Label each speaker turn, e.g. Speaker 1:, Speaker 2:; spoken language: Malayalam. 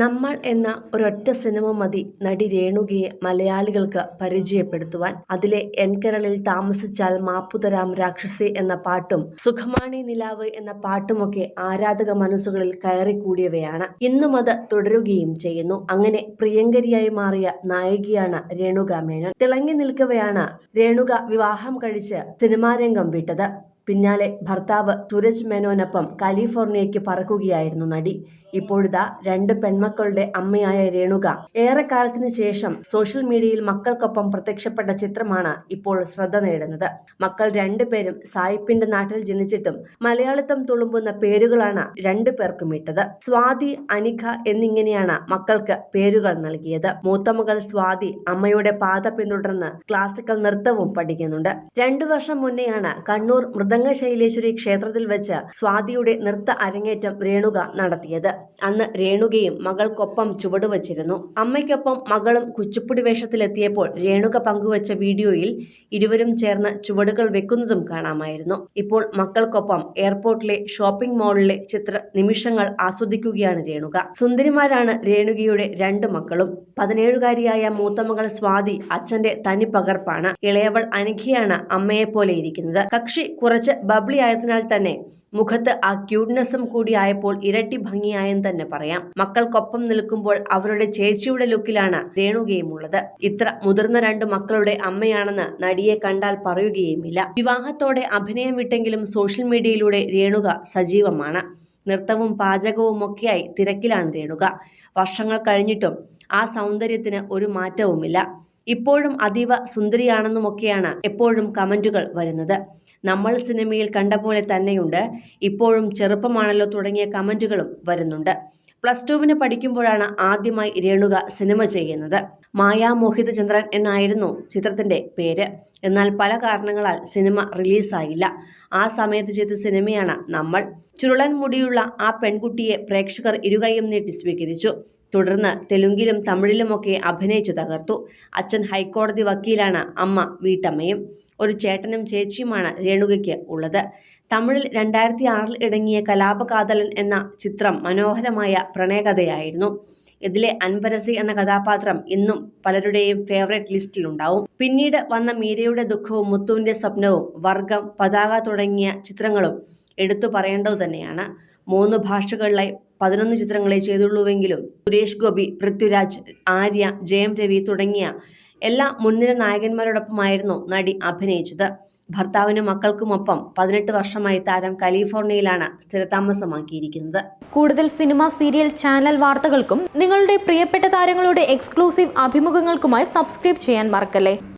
Speaker 1: നമ്മൾ എന്ന ഒരൊറ്റ സിനിമ മതി നടി രേണുകയെ മലയാളികൾക്ക് പരിചയപ്പെടുത്തുവാൻ. അതിലെ എൻകരളിൽ താമസിച്ചാൽ മാപ്പുതരാം രാക്ഷസി എന്ന പാട്ടും സുഖമാണി നിലാവ് എന്ന പാട്ടുമൊക്കെ ആരാധക മനസ്സുകളിൽ കയറിക്കൂടിയവയാണ്. ഇന്നും അത് തുടരുകയും ചെയ്യുന്നു. അങ്ങനെ പ്രിയങ്കരിയായി മാറിയ നായികയാണ് രേണുക മേനോൻ തിളങ്ങി നിൽക്കവെയാണ് രേണുക വിവാഹം കഴിച്ച് സിനിമാരംഗം വിട്ടത്. പിന്നാലെ ഭർത്താവ് സൂരജ് മേനോനൊപ്പം കാലിഫോർണിയയ്ക്ക് പറക്കുകയായിരുന്നു നടി. ഇപ്പോഴിതാ രണ്ട് പെൺമക്കളുടെ അമ്മയായ രേണുക. ഏറെക്കാലത്തിന് ശേഷം സോഷ്യൽ മീഡിയയിൽ മക്കൾക്കൊപ്പം പ്രത്യക്ഷപ്പെട്ട ചിത്രമാണ് ഇപ്പോൾ ശ്രദ്ധ നേടുന്നത്. മക്കൾ രണ്ടുപേരും സായിപ്പിന്റെ നാട്ടിൽ ജനിച്ചിട്ടും മലയാളിത്തം തുളുമ്പുന്ന പേരുകളാണ് രണ്ടു പേർക്കും ഇട്ടത്. സ്വാതി അനിഖ എന്നിങ്ങനെയാണ് മക്കൾക്ക് പേരുകൾ നൽകിയത്. മൂത്ത മകൾ സ്വാതി അമ്മയുടെ പാത പിന്തുടർന്ന് ക്ലാസിക്കൽ നൃത്തവും പഠിക്കുന്നുണ്ട്. രണ്ടു വർഷം മുന്നെയാണ് കണ്ണൂർ മൃദംഗ ശൈലേശ്വരി ക്ഷേത്രത്തിൽ വെച്ച് സ്വാതിയുടെ നൃത്ത അരങ്ങേറ്റം രേണുക നടത്തിയത്. അന്ന് രേണുകയും മകൾക്കൊപ്പം ചുവടുവച്ചിരുന്നു. അമ്മയ്ക്കൊപ്പം മകളും കുച്ചിപ്പുടി വേഷത്തിലെത്തിയപ്പോൾ രേണുക പങ്കുവച്ച വീഡിയോയിൽ ഇരുവരും ചേർന്ന് ചുവടുകൾ വെക്കുന്നതും കാണാമായിരുന്നു. ഇപ്പോൾ മക്കൾക്കൊപ്പം എയർപോർട്ടിലെ ഷോപ്പിംഗ് മാളിലെ ചിത്ര നിമിഷങ്ങൾ ആസ്വദിക്കുകയാണ് രേണുക. സുന്ദരിമാരാണ് രേണുകയുടെ രണ്ട് മക്കളും. പതിനേഴുകാരിയായ മൂത്ത മകൾ സ്വാതി അച്ഛന്റെ തനി പകർപ്പാണ്. ഇളയവൾ അനിഖയാണ് അമ്മയെപ്പോലെ ഇരിക്കുന്നത്. കക്ഷി കുറച്ച് ബബ്ലി ആയതിനാൽ തന്നെ മുഖത്ത് ആ ക്യൂട്ട്നെസ്സും കൂടി ആയപ്പോൾ ഇരട്ടി ഭംഗിയായെന്ന് തന്നെ പറയാം. മക്കൾക്കൊപ്പം നിൽക്കുമ്പോൾ അവരുടെ ചേച്ചിയുടെ ലുക്കിലാണ് രേണുകയും ഉള്ളത് ഇത്ര മുതിർന്ന രണ്ട് മക്കളുടെ അമ്മയാണെന്ന് നടിയെ കണ്ടാൽ പറയുകയുമില്ല. വിവാഹത്തോടെ അഭിനയം വിട്ടെങ്കിലും സോഷ്യൽ മീഡിയയിലൂടെ രേണുക സജീവമാണ്. നൃത്തവും പാചകവും ഒക്കെയായി തിരക്കിലാണ് രേണുക. വർഷങ്ങൾ കഴിഞ്ഞിട്ടും ആ സൗന്ദര്യത്തിന് ഒരു മാറ്റവുമില്ല. ഇപ്പോഴും അതീവ സുന്ദരിയാണെന്നുമൊക്കെയാണ് എപ്പോഴും കമന്റുകൾ വരുന്നത്. നമ്മൾ സിനിമയിൽ കണ്ട പോലെ തന്നെയുണ്ട്. ഇപ്പോഴും ചെറുപ്പമാണല്ലോ തുടങ്ങിയ കമന്റുകളും വരുന്നുണ്ട്. പ്ലസ് ടുവിന് പഠിക്കുമ്പോഴാണ് ആദ്യമായി രേണുക സിനിമ ചെയ്യുന്നത്. മായാ മോഹിത ചന്ദ്രൻ എന്നായിരുന്നു ചിത്രത്തിന്റെ പേര്. എന്നാൽ പല കാരണങ്ങളാൽ സിനിമ റിലീസായില്ല. ആ സമയത്ത് ചെയ്ത സിനിമയാണ് നമ്മൾ. ചുരുളൻ മുടിയുള്ള ആ പെൺകുട്ടിയെ പ്രേക്ഷകർ ഇരുകൈയും നീട്ടി സ്വീകരിച്ചു. തുടർന്ന് തെലുങ്കിലും തമിഴിലുമൊക്കെ അഭിനയിച്ചു തകർത്തു. അച്ഛൻ ഹൈക്കോടതി വക്കീലാണ് അമ്മ വീട്ടമ്മയും. ഒരു ചേട്ടനും ചേച്ചിയുമാണ് രേണുകയ്ക്ക് ഉള്ളത്. തമിഴിൽ രണ്ടായിരത്തി ആറിൽ ഇടങ്ങിയ കലാപകാതലൻ എന്ന ചിത്രം മനോഹരമായ പ്രണയകഥയായിരുന്നു. ഇതിലെ അൻപരസി എന്ന കഥാപാത്രം ഇന്നും പലരുടെയും ഫേവറേറ്റ് ലിസ്റ്റിലുണ്ടാവും. പിന്നീട് വന്ന മീരയുടെ ദുഃഖവും മുത്തുവിന്റെ സ്വപ്നവും വർഗം പതാക തുടങ്ങിയ ചിത്രങ്ങളും എടുത്തു പറയേണ്ടത് തന്നെയാണ്. മൂന്ന് ഭാഷകളിലായി പതിനൊന്ന് ചിത്രങ്ങളെ ചെയ്തുള്ളൂവെങ്കിലും സുരേഷ് ഗോപി പൃഥ്വിരാജ് ആര്യ ജയം രവി തുടങ്ങിയ എല്ലാ മുൻനിര നായകന്മാരോടൊപ്പമായിരുന്നു നടി അഭിനയിച്ചത്. ഭർത്താവിനും മക്കൾക്കുമൊപ്പം പതിനെട്ട് വർഷമായി താരം കാലിഫോർണിയയിലാണ് സ്ഥിരതാമസമാക്കിയിരിക്കുന്നത്.
Speaker 2: കൂടുതൽ സിനിമ സീരിയൽ ചാനൽ വാർത്തകൾക്കും നിങ്ങളുടെ പ്രിയപ്പെട്ട താരങ്ങളുടെ എക്സ്ക്ലൂസീവ് അഭിമുഖങ്ങൾക്കുമായി സബ്സ്ക്രൈബ് ചെയ്യാൻ മറക്കല്ലേ?